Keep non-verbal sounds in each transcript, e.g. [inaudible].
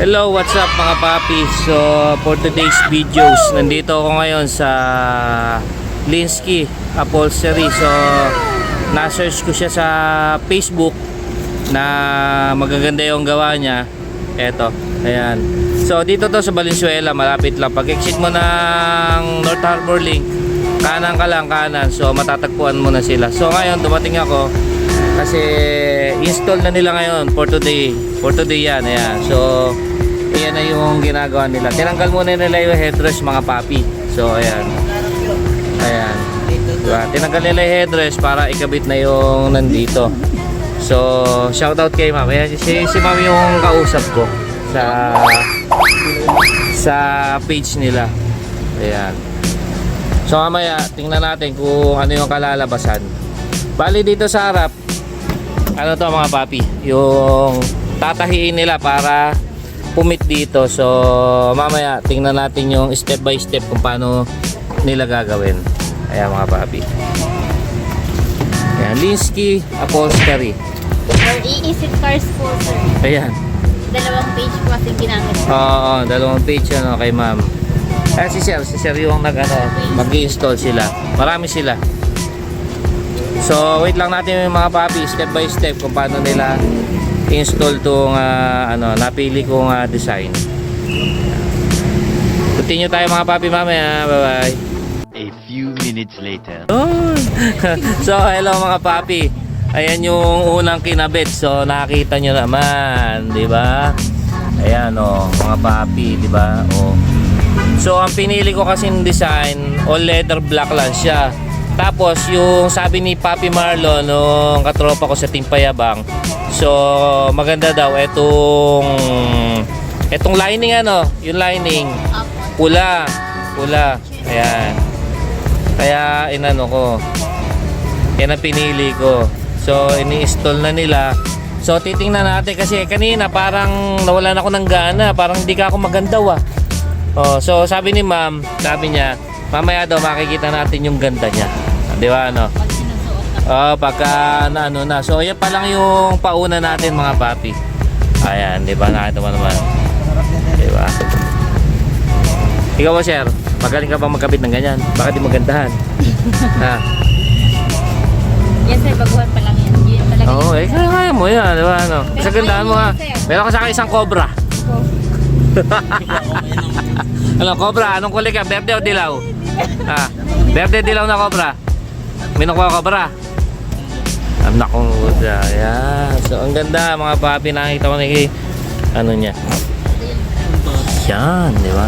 Hello, what's up mga papi? So, for today's videos, nandito ako ngayon sa Linsky Upholstery. So, na-search ko siya sa Facebook na magaganda yung gawa niya. Eto, ayan. So, dito to sa Valenzuela, malapit lang. Pag exit mo ng North Harbor Link, kanan ka lang, kanan. So, matatagpuan mo na sila. So, ngayon, dumating ako kasi install na nila ngayon for today. For today yan, ayan. So, Ayan na yung ginagawa nila. Tinanggal muna nila yung headrest mga papi. So, ayan. Ayan. Diba? Tinanggal nila yung headrest para ikabit na yung nandito. So, shoutout kay ma'am. Ayan, si, si ma'am yung kausap ko sa sa page nila. Ayan. So, mamaya, tingnan natin kung ano yung kalalabasan. Bali dito sa harap, ano to mga papi? Yung tatahiin nila para pumit dito. So, mamaya tingnan natin yung step by step kung paano nila gagawin. Ayan mga papi. Ayan, Linsky Upholstery. Or iisip cars po, sir. Ayan. Dalawang page po kasi ginamit. Oo, dalawang page ano kay ma'am. Ah, si Sir, si Sir yung nag ano, mag-install sila. Marami sila. So, wait lang natin yung mga papi, step by step kung paano nila install tong ah, ano, napili kong ah, design. Continue tayo mga papi mamaya. Bye-bye. A few minutes later. [laughs] So, hello mga papi. Ayan yung unang kinabit. So, nakita nyo naman, di ba? Ayan oh, mga papi, di ba? Oh. So, ang pinili ko kasing design, all leather black lang siya. Tapos, yung sabi ni Papi Marlon, nung katropa ko sa Team Payabang, so, maganda daw itong, itong lining ano, yung lining, pula, pula, ayan. Kaya, inano ko, yan ang pinili ko. So, ini-install na nila. So, titingnan natin kasi kanina parang nawalan ako ng gana. Parang hindi ka ako magandaw ah. Oh, so, sabi ni ma'am, sabi niya, mamaya daw makikita natin yung ganda niya. Di ba ano? Oh, pagka na ano na. So, yan pa lang yung pauna natin mga papi. Ayan, di ba? Nakita mo naman. Di ba? Ikaw ba, sir? Magaling ka ba magkabit ng ganyan? Baka di magandahan. [laughs] ha? Yes, sir. Baguhan pa lang yan. Talaga. Oo, oh, eh, kaya kaya mo yan, di ba? Ano? Sa gandahan mo ha. Meron ka sa akin isang cobra. [laughs] ano, cobra? Anong kulay ka? Berde o dilaw? Ha? Berde dilaw na cobra? May nakuha cobra? Ang nakong uda. Yan. So, ang ganda mga papi. Nakita ko na kay ano niya. Yan, di ba?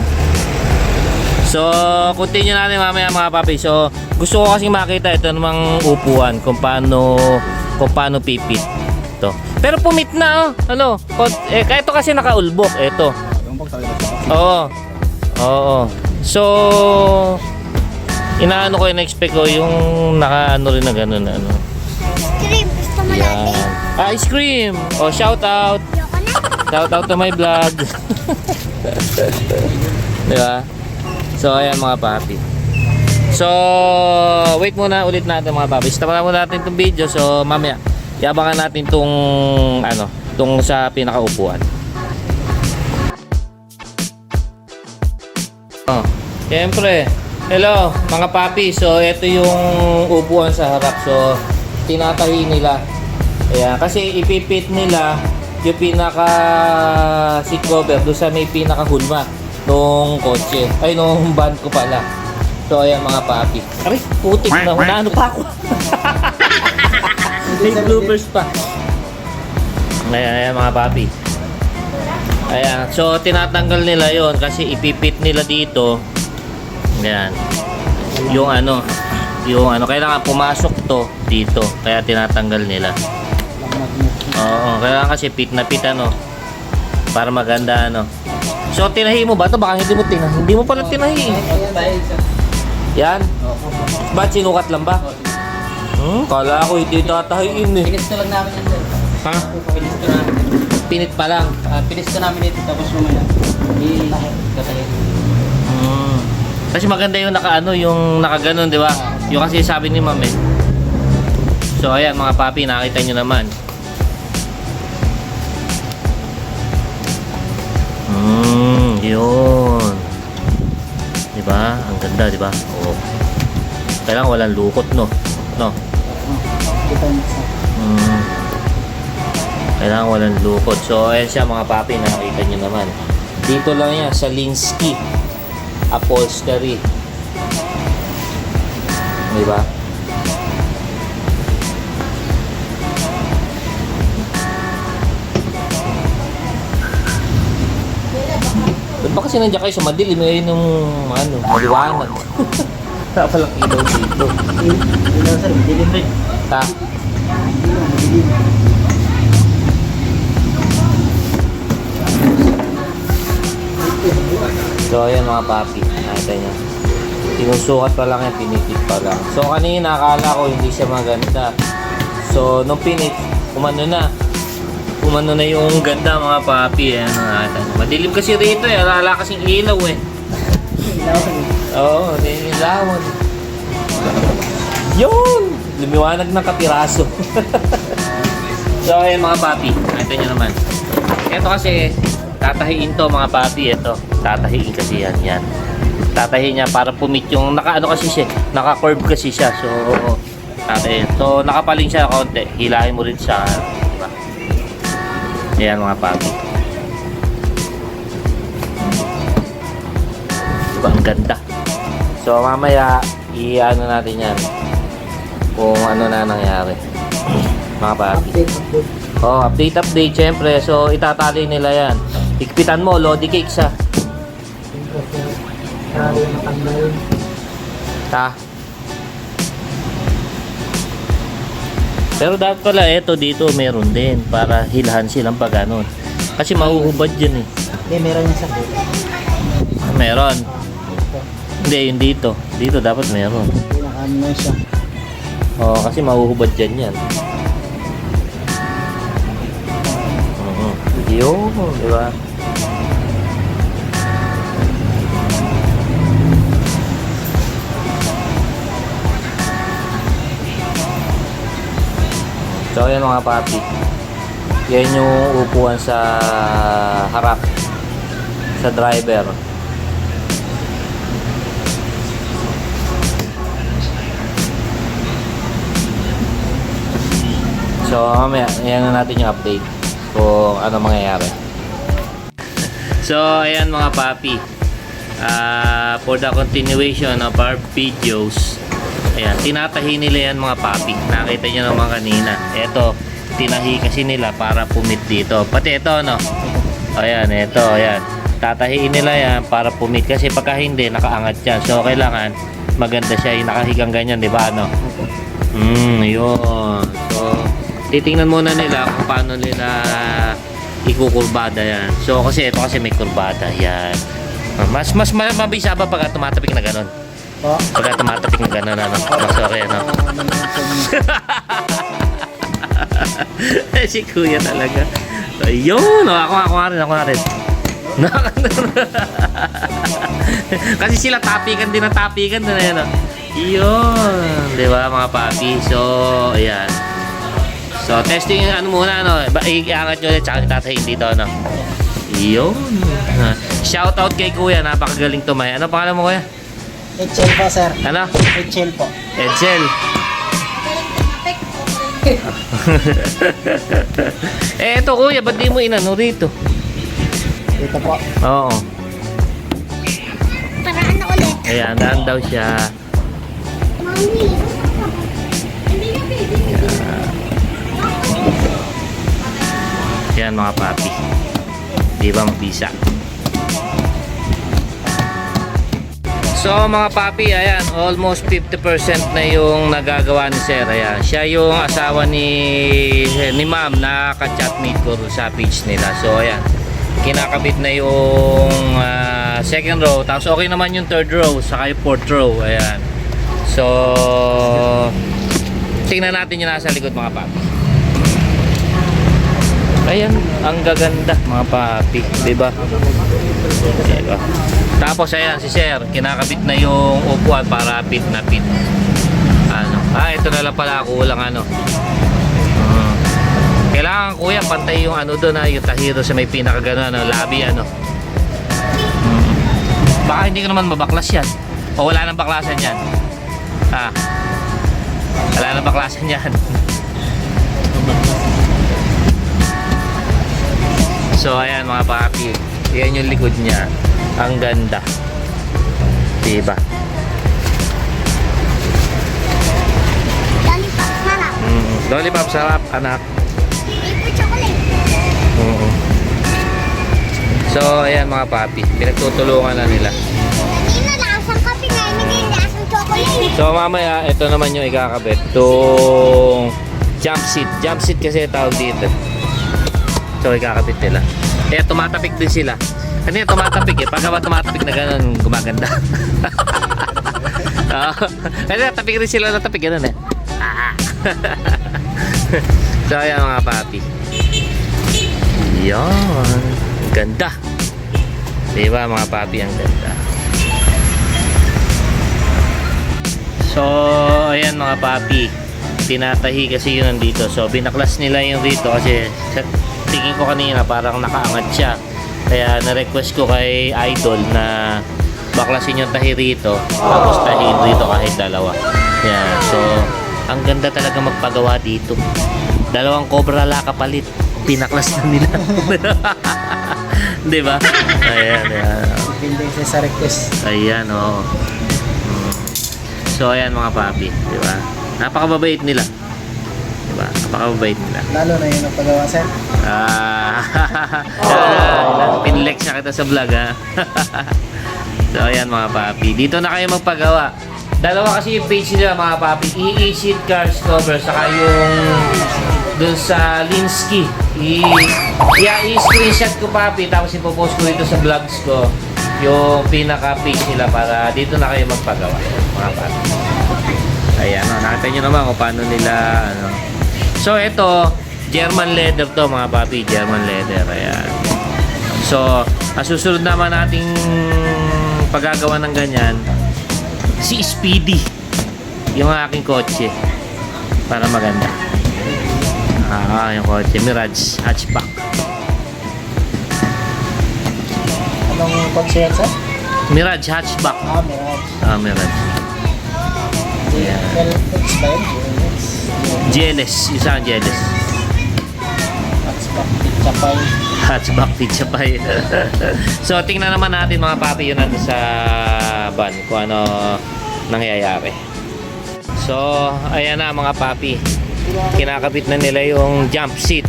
So, continue natin mamaya mga papi. So, gusto ko kasi makita ito namang upuan kung paano kung paano pipit. Ito. Pero pumit na oh. Ano? Eh, ito kasi nakaulbok. Ito. Oo. Oo. So, inaano ko, in-expect ko yung naka-ano rin na gano'n ano. Cream, gusto mo Yan. Ice cream! Oh, shout out! Shout out to my vlog. [laughs] Di ba? So, ayan mga papi. So, wait muna ulit natin mga papi. Na muna natin itong video. So, mamaya, iabangan natin itong, ano, itong sa pinakaupuan. Oh, Siyempre, hello mga papi. So, ito yung upuan sa harap. So, tinatahi nila. Ayan, kasi ipipit nila yung pinaka seat cover doon sa may pinaka hulma nung kotse. Ay, nung van ko pala. So, ayan mga papi. Aray, putik na. Ano pa ako? [laughs] may bloopers pa. Ayan, ayan mga papi. Ayan, so tinatanggal nila yon kasi ipipit nila dito. Ayan. Yung ano, yung ano, kailangan pumasok to dito. Kaya tinatanggal nila. Oo, kailangan kasi pit na pit ano. Para maganda ano. So tinahi mo ba to? Baka hindi mo tinahi. Hindi mo pala tinahi. Yan. Ba't sinukat lang ba? Hmm, kala ko hindi tatahiin eh. Pinis ko lang namin yan. Ha? Pinis ko namin. Pinit pa lang. Ah, pinis ko namin ito, tapos mamaya. I-katayin. Mm. Kasi maganda yung naka ano, yung nakaganon, di ba? Yung kasi sabi ni Ma'am eh. So ayan mga papi, nakita nyo naman. Hmm, yun. Di ba? Ang ganda, di ba? Oo. Kailangan walang lukot, no? No? Kita mo sa Hmm. Kailangan walang lukot. So, ayan siya mga papi, nakikita nyo naman. Dito lang yan, sa Linsky Upholstery. Di ba? Ba't ba kasi nandiyan kayo sa madilim? Eh, nung ano, maliwanag. [laughs] Wala palang ilaw dito. ilaw sir, dilim rin. Ta. So, ayan mga papi. Nakita niyo. Sinusukat pa lang yan, pinipit pa lang. So, kanina akala ko hindi siya maganda. So, nung pinit, umano na. Umano na yung ganda mga papi. Ayan, nakita niyo. Madilim kasi rito eh. Alala kasing ilaw eh. Ilaw sir. Oo, ninilawan. Yun! Lumiwanag ng kapiraso. [laughs] so, ayan mga papi. Nakita nyo naman. Ito kasi, tatahiin to mga papi. Ito, tatahiin kasi yan. Yan. Tatahiin niya para pumit yung, naka ano kasi siya, naka-curve kasi siya. So, tatahiin. So, nakapaling siya konti. Hilahin mo rin siya. Diba? Ayan mga papi. Diba, ang ganda. So mamaya i-ano natin yan kung ano na nangyari. Mga papi. Update, update. Oh, update update syempre. So itatali nila yan. Ikpitan mo, lodi cakes ha. Yun. Ta. Pero dapat pala eto dito meron din para hilahan silang pag ano. Kasi mahuhubad yan eh. Hindi, meron yung sir. Meron. Hindi, yung dito. Dito dapat meron. Pinakaano na siya. Oo, kasi mahuhubad dyan yan. Mhm. Yun, di ba? So, ayan mga papi. Yan yung upuan sa harap sa driver. So, mamaya, yan na natin yung update kung ano mangyayari. [laughs] So, ayan mga papi. Ah, for the continuation of our videos, ayan, tinatahi nila yan mga papi. Nakita nyo naman kanina. Ito, tinahi kasi nila para pumit dito. Pati ito, no? Ayan, ito, ayan. Tatahiin nila yan para pumit kasi pagka hindi, nakaangat yan. So, kailangan maganda siya, yung nakahigang ganyan, di ba, ano? Hmm, yun. So, titingnan muna nila kung paano nila ikukurbada yan. So, kasi ito kasi may kurbada. Yan. Mas, mas ma- mabisa ba pagka tumatapik na ganun? Po. Pagka tumatapik na ganun, ano? Mas okay, ano? [laughs] si kuya talaga. Ayun! Oh, ako, ako nga rin, ako nga rin. [laughs] Kasi sila tapikan din ng tapikan na yan. oh. Yun. Di ba mga papi? So, ayan. So, testing yung ano muna, ano. Iangat nyo ulit, tsaka tatahin dito, ano. Yun. Shout out kay kuya, napakagaling tumay. Ano pangalan mo kuya? Excel po sir. Ano? Excel po. Edsel. [laughs] eh, ito kuya, ba't di mo inano rito? Dito po. Oo. Para ano ulit? Ayan, daan daw siya. Mami. Hindi na pwede. Yan mga papi. Di ba mabisa? So mga papi, ayan, almost 50% na yung nagagawa ni Sir. Ayan, siya yung asawa ni ni Ma'am na ka-chatmate ko sa page nila. So ayan, kinakabit na yung ah, second row. Tapos okay naman yung third row, saka yung fourth row. Ayan. So, tingnan natin yung nasa likod mga papi. Ayan, ang gaganda mga papi, 'di ba? Diba? Tapos ayan si Sir, kinakabit na yung upuan para fit na fit. Ano? Ah, ito na lang pala kulang ano. Hmm. Kailangan kuya pantay yung ano doon ha, yung tahiro sa may pinaka gano ano, labi ano. Baka hindi ko naman mabaklas yan. O wala nang baklasan yan. Ha? Wala nang baklasan [laughs] yan. So ayan mga papi. Yan yung likod niya. Ang ganda. Diba? Lollipop, sarap. Mm. Lollipop sarap, anak. Favorite chocolate. Oo. So, ayan mga papi. Pinagtutulungan na nila. Hindi na lasang kape na naging lasang chocolate. So, mamaya, ito naman yung ikakabit. Itong jump seat. Jump seat kasi tawag dito. So, ikakabit nila. Kaya tumatapik din sila. Kanina tumatapik eh. Pagka tumatapik na ganun, gumaganda. [laughs] Oo. Kasi tapik rin sila na tapik ganun eh. [laughs] so, ayan mga papi. Yan. Ganda. Diba mga papi, ang ganda. So, ayan mga papi. Tinatahi kasi yun nandito. So, binaklas nila yung rito kasi tingin ko kanina parang nakaangat siya. Kaya na-request ko kay Idol na baklasin yung tahi rito. Tapos tahiin rito kahit dalawa. Yan. So, ang ganda talaga magpagawa dito. Dalawang cobra la kapalit. Pinaklas na nila. [laughs] Di ba? Ayan, ayan. Depende sa request. Ayan, oo. Mm. So, ayan mga papi, di ba? Napakababait nila. Napakababait nila. Lalo na yung napagawa sir. Ah, [laughs] uh, pinlex na kita sa vlog, ha? [laughs] so, ayan mga papi. Dito na kayo magpagawa. Dalawa kasi yung page nila mga papi. EE Seat Cars Cover, saka yung dun sa Linsky. I, yeah, i-screenshot ko papi, tapos ipopost ko dito sa vlogs ko yung pinaka-page nila para dito na kayo magpagawa mga papi. Ayan, no, nakita nyo naman kung paano nila ano. So ito, German leather to mga papi, German leather. Ayan. So, ang susunod naman nating paggagawa ng ganyan, si Speedy. Yung aking kotse. Para maganda. Ah, yung kotse. Mirage hatchback. Anong kotse yan sir? Mirage hatchback. Ah, Mirage. Ah, Mirage. Yeah. LX ba yun? LX. GLS. Isa ang GLS. Hatchback. Chapay. Hatchback [laughs] so, tingnan naman natin mga papi yun natin sa van kung ano nangyayari. So, ayan na mga papi. Kinakabit na nila yung jump seat.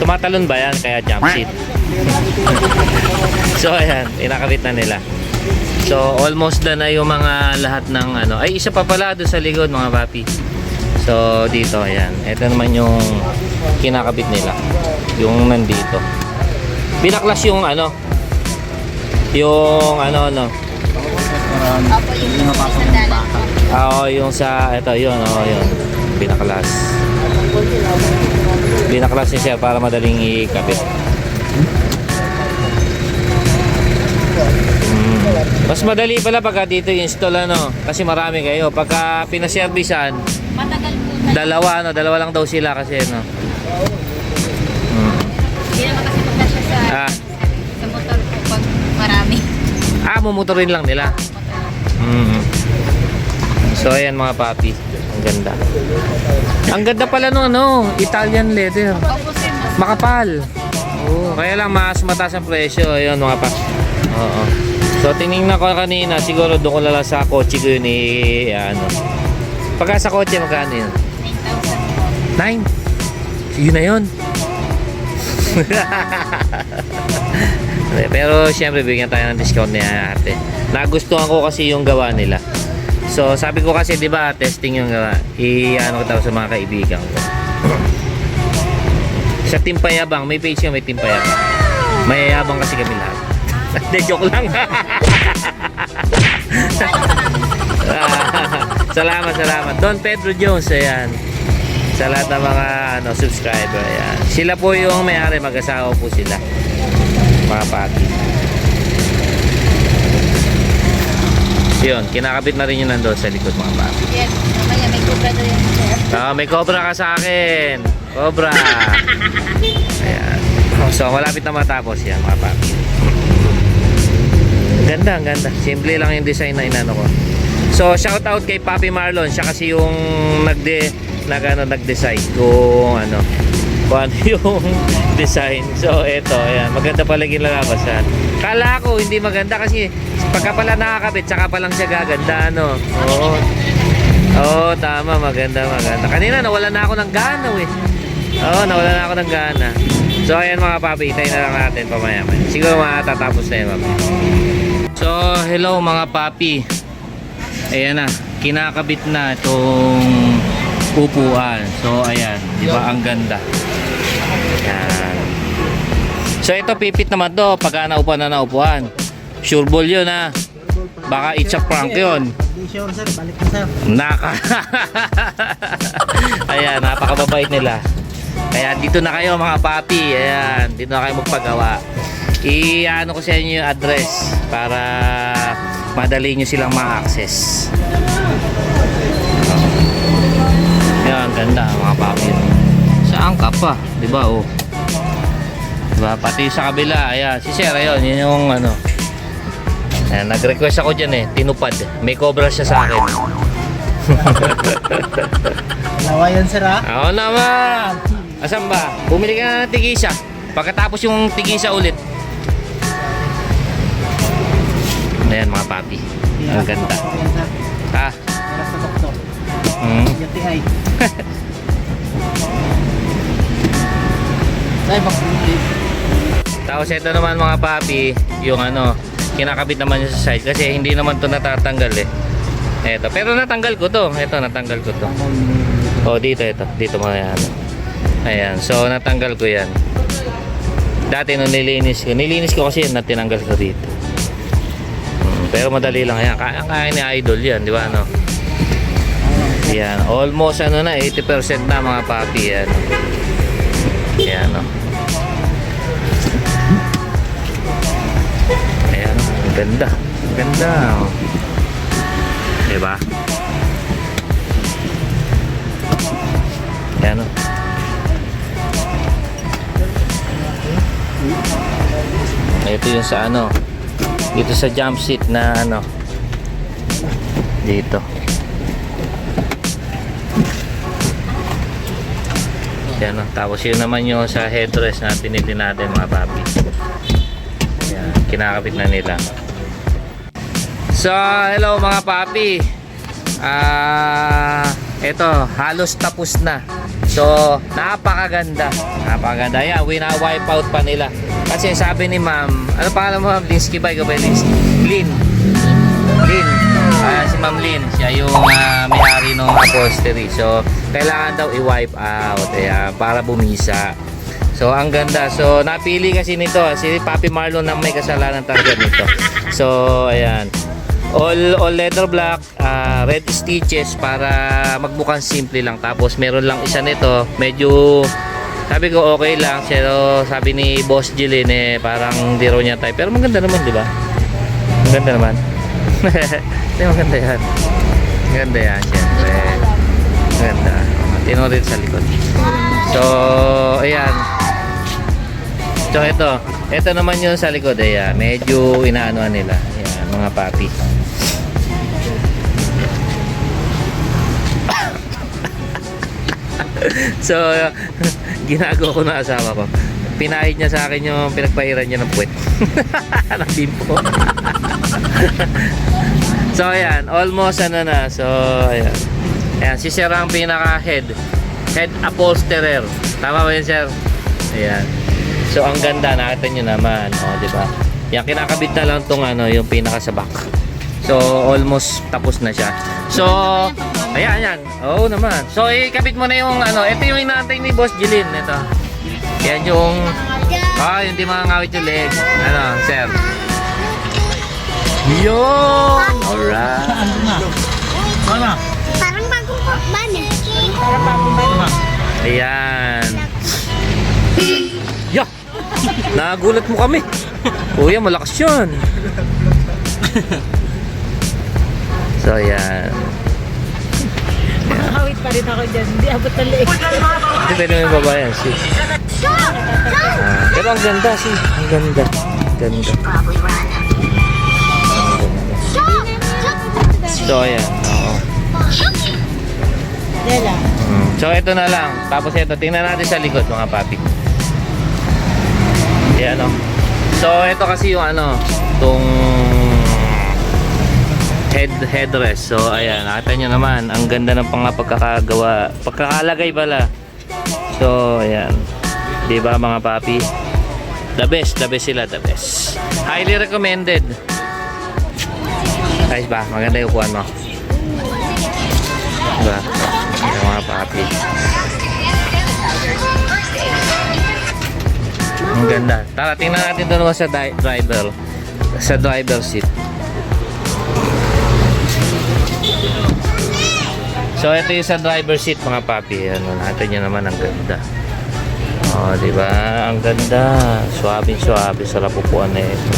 Tumatalon ba yan? Kaya jump seat. [laughs] so, ayan. Kinakabit na nila. So, almost done na yung mga lahat ng ano. Ay, isa pa pala doon sa likod mga papi. So, dito, ayan. Ito naman yung kinakabit nila. Yung nandito. Binaklas yung ano. Yung ano, ano. Opo, yung sandalan po. Ah, Oo, yung sa, ito, yun, oo, yun. Binaklas. Binaklas niya siya para madaling ikabit. Mm. Mas madali pala pagka dito install ano, kasi marami kayo. Pagka pinaservisan, Matagal. Dalawa ano, dalawa lang daw sila kasi ano. Mm. Hindi naman kasi magkasya sa, Ah. sa motor po pag marami. Ah, mumotorin lang nila. Mm. So ayan mga papi, ang ganda. Ang ganda pala nung ano, Italian leather. Opo sir, mas Makapal. Oo, kaya lang mas mataas ang presyo. Ayun mga pa. Oo. So tiningnan ko kanina, siguro doon ko lang sa kotse ko yun eh, ano. Pagka sa kotse, magkano yun? 9,000 po. 9? Yun na yun. Pero syempre bigyan tayo ng discount ni ate. Nagustuhan ko kasi yung gawa nila. So sabi ko kasi 'di ba testing yung gawa. I-ano ko tawag sa mga kaibigan ko. sa Team Payabang, may page nga may Team Payabang. Mayayabang kasi kami lahat. [laughs] Hindi, joke lang. [laughs] salamat, salamat. Don Pedro Jones, ayan. Sa lahat ng mga ano, subscriber, ayan. Sila po yung may-ari, mag-asawa po sila. Mga pati. Yun, kinakabit na rin yun nandun sa likod mga pati. Yes, mamaya may kubra doon sir. Ah, may cobra ka sa akin. Cobra. [laughs] Ayan. So, malapit na matapos yan, mga papi. Ganda, ang ganda. Simple lang yung design na inano ko. So, shout out kay Papi Marlon. Siya kasi yung nagde nag ano, nag-decide kung ano kung ano [laughs] yung design. So, eto, ayan. Maganda pala yung lalabasan. Kala ko hindi maganda kasi pagka pala nakakabit, saka pa lang siya gaganda, ano. Oo. Oo, tama. Maganda, maganda. Kanina, nawala na ako ng gana, eh. Oo, nawala na ako ng gana. So, ayan mga papi, itayin na lang natin pamaya Siguro matatapos na yun mamaya. So, hello mga papi. Ayan na, kinakabit na itong upuan. So, ayan, di ba ang ganda. Ayan. So, ito pipit naman to pagka naupuan na naupuan. Sure ball yun ha. Baka it's a prank yun. Sure sir, balik na sir. Naka. [laughs] Ayan, napakababait nila. Kaya dito na kayo mga papi. Ayan, dito na kayo magpagawa. I-ano ko sa inyo yung address para madali nyo silang ma-access. Ganda mga papi. Saan ka pa? Di ba oh? Diba? Pati sa kabila, ayan, si Sir, ayun, yun yung ano. Ayan, nag-request ako dyan eh, tinupad. May cobra siya sa akin. [laughs] Nawa yan sir ha. Oo naman! Asan ba? Bumili ka na ng tigisa. Pagkatapos yung tigisa ulit. Ayan mga papi. Ang ganda. Ha? Para sa doktor. Mm. Ay. Bak Tapos ito naman mga papi, yung ano, kinakabit naman yung sa side kasi hindi naman to natatanggal eh. Eto, pero natanggal ko to. Ito, natanggal ko to. Oh, dito ito. Dito mo yan. Ayan. So, natanggal ko yan. Dati nung nilinis ko. Nilinis ko kasi yan na tinanggal ko dito. Mm, pero madali lang yan. Kaya, kaya ni Idol yan. Di ba ano? Yan. Almost ano na. 80% na mga papi. Yan. Yan. Oh. Ayan. Ganda. Ganda. Oh. Diba? Ayan o. Ito yung sa ano. Dito sa jump seat na ano. Dito. Ayan o. Tapos yun naman yung sa headrest na binili natin mga papi. Ayan. Kinakabit na nila. So, hello mga papi. Ah, ito, halos tapos na. So, napakaganda. Napakaganda. Yan, wina-wipe out pa nila. Kasi sabi ni ma'am, ano pangalan mo ma'am? Linsky ba? Ikaw ba Linsky? Lin. Lin. Ah, si Ma'am Lin. Siya yung ah, may-ari ng upholstery. So, kailangan daw i-wipe out. Ayan, para bumisa. So, ang ganda. So, napili kasi nito. Si Papi Marlon na may kasalanan talaga nito. So, ayan. All, all leather black, ah, red stitches para magmukhang simple lang. Tapos, meron lang isa nito. Medyo, sabi ko okay lang. Pero, sabi ni Boss Jilin eh, parang di raw niya type. Pero maganda naman, di ba? Maganda naman. [laughs] Hindi, maganda yan. Maganda yan, syempre. Maganda. Tino rin sa likod. So, ayan. So, ito. Ito naman yung sa likod. Ayan. Medyo inaanoan nila. Ayan, mga papi. [laughs] so, [laughs] ginagawa ko na asawa ko. Pinahid niya sa akin yung pinagpahiran niya ng puwet. [laughs] ng bimpo. so, ayan. Almost ano na. So, ayan. Ayan, si Sir ang pinaka-head. Head upholsterer. Tama ba yun, Sir? Ayan. So, ang ganda. Nakita nyo naman. O, di ba? Yan, kinakabit na lang tong ano, yung pinaka sa back. So, almost tapos na siya. So, ayan, ayan. Oo naman. So, ikabit mo na yung ano. Ito yung inaantay ni Boss Jilin. Ito. Yan yung... Ah, yung di mga ngawit yung legs. Ano, Sir? Yun! Ayan. Ya! Nagulat mo kami. Kuya, malakas yun. so, ayan. Nakawit pa rin ako dyan. Hindi abot ng leeg. Hindi pwede mo yung babayan, si. Ah, pero ang ganda, si. Ang ganda. Ganda. So, ayan. Oo. Diyan So, ito na lang. Tapos ito, tingnan natin sa likod mga papi. Ayan o. So, ito kasi yung ano, itong head headrest. So, ayan, nakita nyo naman, ang ganda ng pang pagkakagawa. Pagkakalagay pala. So, ayan. Di ba mga papi? The best, the best sila, the best. Highly recommended. Ayos ba? Maganda yung upuan mo. Diba? Papi. Ang ganda. Tara, tingnan natin doon sa driver. Sa driver seat. So, ito yung sa driver seat mga papi. Ano, natin nyo naman ang ganda. Oh, di ba? Ang ganda. Suabe, suabe. Sarap upuan na ito.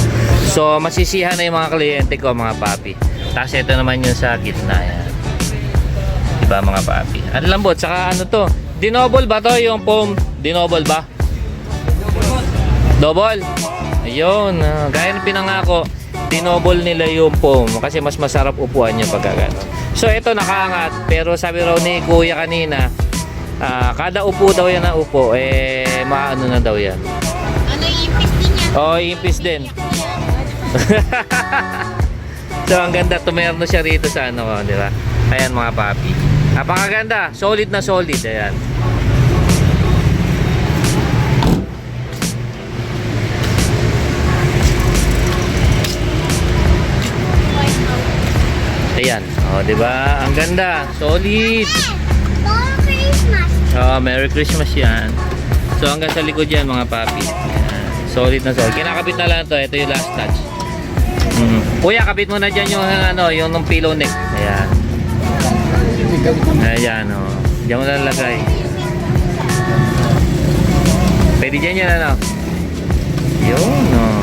So, masisihan na yung mga kliyente ko, mga papi. Tapos ito naman yung sa gitna. Yan. Ba, mga papi? Ang lambot. Saka ano to? Dinoble ba to? Yung foam? Dinoble ba? Double. Ayun. ah, gaya ng pinangako, dinoble nila yung foam kasi mas masarap upuan niya pag gano'n. So ito nakaangat pero sabi raw ni kuya kanina ah, kada upo daw yan na upo eh maano na daw yan. Ano yung impis din niya? Oh, impis din. [laughs] [laughs] so ang ganda tumerno siya rito sa ano, oh, di ba? Ayan mga papi. Napakaganda, solid na solid ayan. Ayan, oh, di ba? Ang ganda, solid. Merry Christmas! Oh, Merry Christmas yan. So hanggang sa likod yan mga papi. Ayan. Solid na solid. Kinakabit na lang to. Ito yung last touch. Mm. Kuya, kabit mo na dyan yung ano, yung nung pillow neck. Ayan. Ayan, oh. Diyan mo na lagay. Pwede dyan yan, ano? Yun, oh.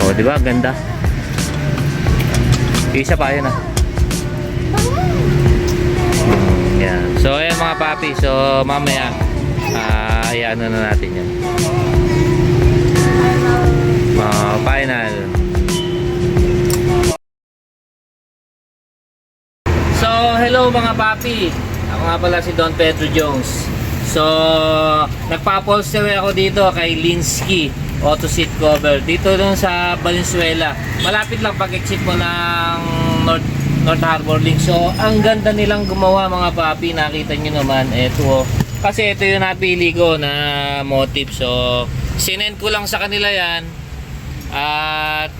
Oh, di ba? Ganda. Isa pa yun, ah. Mm, yan. So, ayan mga papi. So, mamaya, ah, uh, ano na natin yan. Ah, final. So, mga papi. Ako nga pala si Don Pedro Jones. So, nagpa-upholstery ako dito kay Linsky Auto Seat Cover. Dito dun sa Valenzuela. Malapit lang pag-exit mo ng North, North Harbor Link. So, ang ganda nilang gumawa mga papi. Nakita nyo naman. Ito. Kasi ito yung napili ko na motif. So, sinend ko lang sa kanila yan. At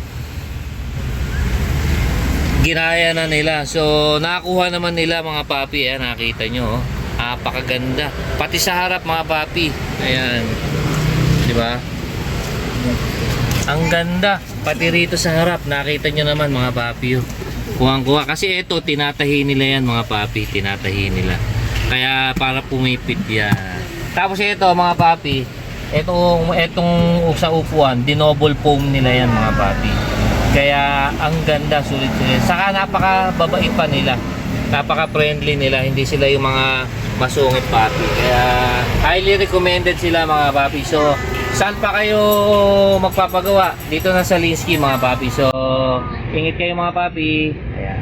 ginaya na nila. So, nakakuha naman nila mga papi. Ayan, nakita nyo. Oh. Napakaganda. Pati sa harap mga papi. Ayan. Di ba? Ang ganda. Pati rito sa harap. Nakita nyo naman mga papi. Oh. Kuhang-kuha. Kasi ito, tinatahi nila yan mga papi. Tinatahi nila. Kaya para pumipit yan. Tapos ito mga papi. Itong, itong sa upuan, dinoble foam nila yan mga papi. Kaya ang ganda, sulit-sulit. Saka napaka-babait pa nila. Napaka-friendly nila. Hindi sila yung mga masungit papi. Kaya highly recommended sila mga papi. So, saan pa kayo magpapagawa? Dito na sa Linsky mga papi. So, ingit kayo mga papi. Ayan.